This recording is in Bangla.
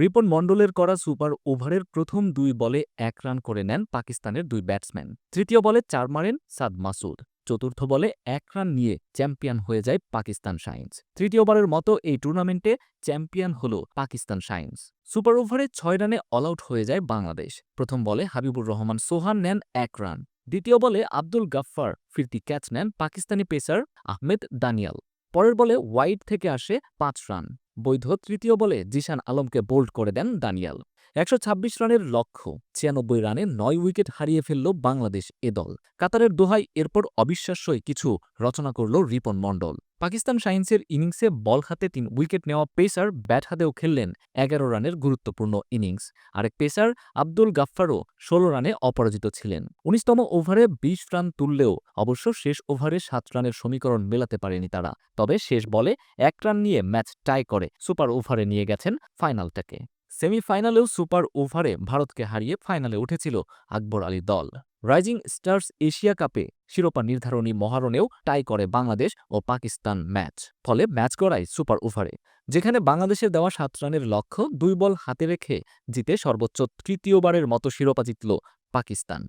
রিপন মণ্ডলের করা সুপার ওভারের প্রথম দুই বলে এক রান করে নেন পাকিস্তানের দুই ব্যাটসম্যান। তৃতীয় বলে চার মারেন সাদ মাসুদ। চতুর্থ বলে এক রান নিয়ে চ্যাম্পিয়ন হয়ে যায় পাকিস্তান সায়েন্স। তৃতীয়বারের মতো এই টুর্নামেন্টে চ্যাম্পিয়ন হল পাকিস্তান সায়েন্স। সুপার ওভারে ছয় রানে অল আউট হয়ে যায় বাংলাদেশ। প্রথম বলে হাবিবুর রহমান সোহান নেন এক রান। দ্বিতীয় বলে আব্দুল গাফফার ফিরতি ক্যাচ নেন পাকিস্তানি পেসার আহমেদ দানিয়াল। পরের বলে ওয়াইড থেকে আসে পাঁচ রান। বৈধ তৃতীয় বলে জিশান আলমকে বোল্ড করে দেন দানিয়াল। একশো ছাব্বিশ রানের লক্ষ্য, ছিয়ানব্বই রানে নয় উইকেট হারিয়ে ফেলল বাংলাদেশ এ দল। কাতারের দোহাই এরপর অবিশ্বাস্যই কিছু রচনা করল রিপন মণ্ডল। পাকিস্তান সায়েন্সের ইনিংসে বল হাতে তিন উইকেট নেওয়া পেসার ব্যাট হাতেও খেললেন এগারো রানের গুরুত্বপূর্ণ ইনিংস। আরেক পেসার আব্দুল গাফফারও ষোলো রানে অপরাজিত ছিলেন। উনিশতম ওভারে বিশ রান তুললেও অবশ্য শেষ ওভারে সাত রানের সমীকরণ মেলাতে পারেনি তারা। তবে শেষ বলে এক রান নিয়ে ম্যাচ টাই করে সুপার ওভারে নিয়ে গেছেন ফাইনালটাকে। সেমিফাইনালেও সুপার ওভারে ভারতকে হারিয়ে ফাইনালে উঠেছিল আকবর আলী দল। রাইজিং স্টার্স এশিয়া কাপে শিরোপা নির্ধারণী মহারণেও টাই করে বাংলাদেশ ও পাকিস্তান ম্যাচ। ফলে ম্যাচ গড়ায় সুপার ওভারে, যেখানে বাংলাদেশের দেওয়া সাত রানের লক্ষ্য দুই বল হাতে রেখে জিতে সর্বোচ্চ তৃতীয়বারের মতো শিরোপা জিতল পাকিস্তান।